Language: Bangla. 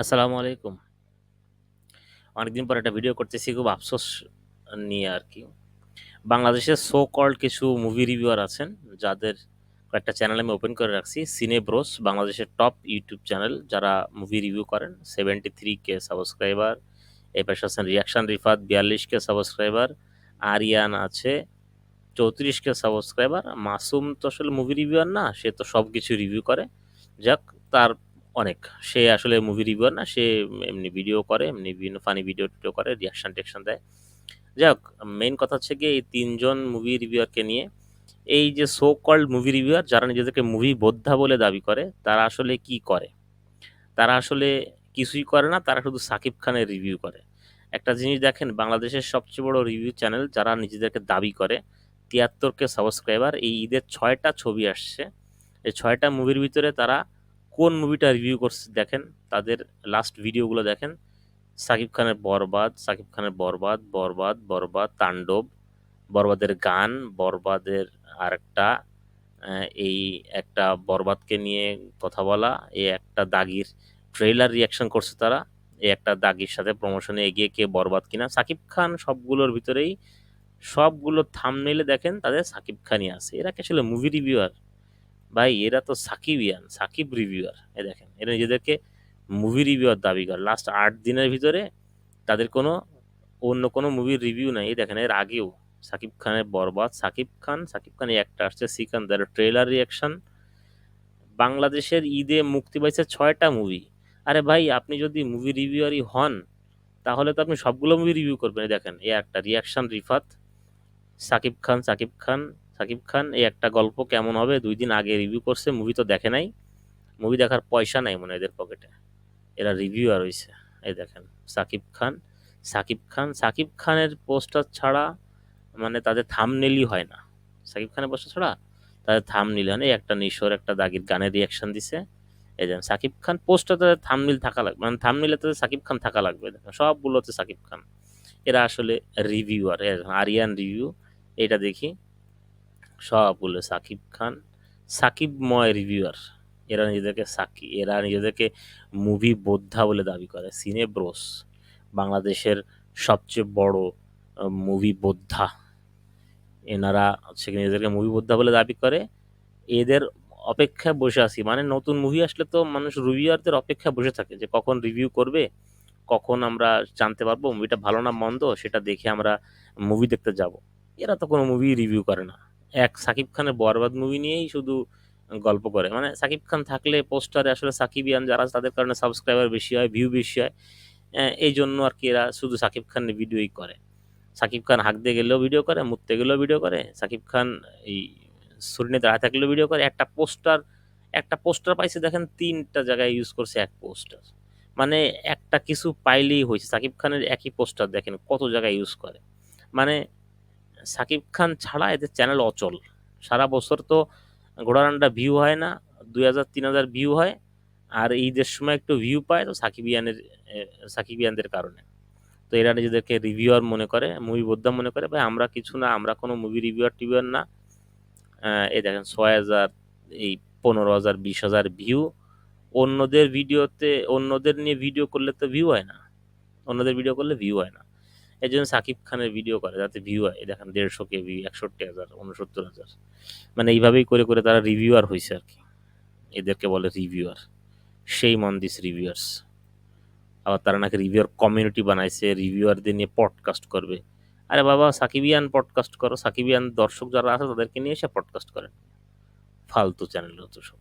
আসসালামু আলাইকুম। অনেকদিন পর একটা ভিডিও করতেছি খুব আফসোস নিয়ে আর কি বাংলাদেশের সো কল্ড কিছু মুভি রিভিউয়ার আছেন, যাদের কয়েকটা চ্যানেল আমি ওপেন করে রাখছি। সিনে ব্রোস বাংলাদেশের টপ ইউটিউব চ্যানেল যারা মুভি রিভিউ করেন। 73 কে সাবস্ক্রাইবার। এর পাশে আছেন reaction Rifat 42 K subscriber. Aryan আছে 34 কে সাবস্ক্রাইবার। মাসুম তো আসলে মুভি রিভিউয়ার না, সে তো সব কিছু রিভিউ করে। যাক তার অনেক। সে আসলে মুভি রিভিউয়ার না, সে এমনি ভিডিও করে, এমনি বিভিন্ন ফানি ভিডিও-টিডিও করে, রিঅ্যাকশন-টিঅ্যাকশন দেয়। যাই হোক মেইন কথা হচ্ছে গিয়ে এই তিনজন মুভি রিভিউয়ারকে নিয়ে এই যে সো কল্ড মুভি রিভিউয়ার যারা নিজেদেরকে মুভি বোদ্ধা বলে দাবি করে, তারা আসলে কি করে? তারা আসলে কিছুই করে না, তারা শুধু সাকিব খানের রিভিউ করে। একটা জিনিস দেখেন বাংলাদেশের সবচেয়ে বড় রিভিউ চ্যানেল যারা নিজেদেরকে দাবি করে তিয়াত্তরকে সাবস্ক্রাইবার। এই ঈদের ছয়টা ছবি আসছে। এই ছয়টা মুভির ভিতরে তারা কোন মুভিটা রিভিউ করছে দেখেন, তাদের লাস্ট ভিডিওগুলো দেখেন। সাকিব খানের 'বরবাদ', সাকিব খানের 'বরবাদ', 'বরবাদ', 'বরবাদ', 'তাণ্ডব', 'বরবাদের' গান, 'বরবাদের' আরেকটা এই একটা 'বরবাদকে' নিয়ে কথা বলা, এই একটা 'দাগির' ট্রেইলার রিঅ্যাকশন করছে তারা। এই একটা 'দাগির' সাথে প্রমোশনে এগিয়ে কে 'বরবাদ' কিনা। সাকিব খান সবগুলোর ভিতরেই সবগুলো থাম্বনেইলে দেখেন তাদের সাকিব খানই আছে। এরা কি আসলে মুভি রিভিউয়ার? ভাই এরা তো সাকিবিয়ান, সাকিব রিভিউয়ার। এই দেখেন এরা নিজেদেরকে মুভি রিভিউয়ার দাবি করে। লাস্ট আট দিনের ভিতরে তাদের কোনো অন্য কোনো মুভির রিভিউ নাই। দেখেন এর আগেও সাকিব খানের 'বরবাদ', সাকিব খান, সাকিব খান একটা আসছে 'সিকান্দার' ট্রেলার রিঅ্যাকশন। বাংলাদেশের ঈদে মুক্তি পাইছে ছয়টা মুভি। আরে ভাই আপনি যদি মুভি রিভিউয়ারই হন, তাহলে তো আপনি সবগুলো মুভি রিভিউ করবেন। দেখেন এ একটা 'রিঅ্যাকশন রিফাত', সাকিব খান, সাকিব খান, সাকিব খান এই একটা গল্প কেমন হবে দুই দিন আগে রিভিউ করছে, মুভি তো দেখে নাই। মুভি দেখার পয়সা নাই মনে এদের পকেটে। এরা রিভিউ আর হইছে। এই দেখেন সাকিব খান, সাকিব খান, সাকিব খানের পোস্টার ছাড়া মানে তাদের থাম্বনেইলই হয় না। সাকিব খানের পোস্টার ছাড়া তাদের থাম্বনেইল হয় না। একটা 'নিশোর' একটা 'দাগির' গানের রিঅ্যাকশন দিছে। এই দেখেন সাকিব খান পোস্টার তাদের থাম্বনেইল থাকা লাগবে। মানে থাম্বনেইলে তাদের সাকিব খান থাকা লাগবে। দেখেন সবগুলোতে সাকিব খান। এরা আসলে। এই দেখেন 'আরিয়ান রিভিউ' এটা দেখি। সবগুলো সাকিব খান, সাকিবময় রিভিউয়ার। এরা নিজেদেরকে সাকি এরা নিজেদেরকে মুভি বোদ্ধা বলে দাবি করে। সিনে ব্রোস বাংলাদেশের সবচেয়ে বড় মুভি বোদ্ধা। এনারা হচ্ছে নিজেদেরকে মুভি বোদ্ধা বলে দাবি করে। এদের অপেক্ষায় বসে আছি। মানে নতুন মুভি আসলে তো মানুষ রিভিউয়ারদের অপেক্ষায় বসে থাকে যে কখন রিভিউ করবে, কখন আমরা জানতে পারব মুভিটা ভালো না মন্দ সেটা দেখে আমরা মুভি দেখতে যাব। এরা তো কোনো মুভি রিভিউ করে না। এক সাকিব খানের 'বরবাদ' মুভি নিয়েই শুধু গল্প করে। মানে সাকিব খান থাকলে পোস্টারে আসলে সাকিবিয়ান যারা তাদের কারণে সাবস্ক্রাইবার বেশি হয়, ভিউ বেশি হয়। এই জন্য আর কি এরা শুধু সাকিব খানের ভিডিওই করে। সাকিব খান হাঁক দিয়ে গেলেও ভিডিও করে, মুততে গেলেও ভিডিও করে। সাকিব খান এই ছুরি নিয়ে দাঁড়ায় থাকলেও ভিডিও করে। একটা পোস্টার একটা পোস্টার পাইছে দেখেন তিনটা জায়গায় ইউজ করছে এক পোস্টার। মানে একটা কিছু পাইলেই হয়েছে সাকিব খানের একই পোস্টার দেখেন কত জায়গায় ইউজ করে। মানে সাকিব খান ছাড়া এদের চ্যানেল অচল। সারা বছর তো ঘোড়ারান্ডা ভিউ হয় না। ২০০০-৩০০০ ভিউ হয়। আর ঈদের সময় একটু ভিউ পায় তো সাকিবিয়ানের সাকিবিয়ানদের কারণে। তো এরা নিজেদেরকে রিভিউয়ার মনে করে, মুভি বোদ্ধা মনে করে। ভাই আমরা কিছু না, আমরা কোনো মুভি রিভিউয়ার-টিভিউয়ার না। অ্যা এই দেখেন ৬০০০ এই পনেরো হাজার বিশ হাজার ভিউ। অন্যদের ভিডিওতে অন্যদের নিয়ে ভিডিও করলে তো ভিউ হয় না। অন্যদের ভিডিও করলে ভিউ হয় না। এজন্য সাকিব খানের ভিডিও করে যাতে ভিউ হয়। এই দেখেন ১৫০ কে ভিউ, ৬১,০০০, ৬৯,০০০। মানে এইভাবেই করে, করে তারা রিভিউয়ার হয়েছে আর কি এদেরকে বলে রিভিউয়ার। সেই মন দিস রিভিউয়ার্স আবার তারা নাকি রিভিউয়ার কমিউনিটি বানাইছে, রিভিউয়ারদের নিয়ে পডকাস্ট করবে। আরে বাবা সাকিবিয়ান পডকাস্ট করো। সাকিবিয়ান দর্শক যারা আছে তাদেরকে নিয়ে এসে পডকাস্ট করেন। ফালতু চ্যানেল যত সব।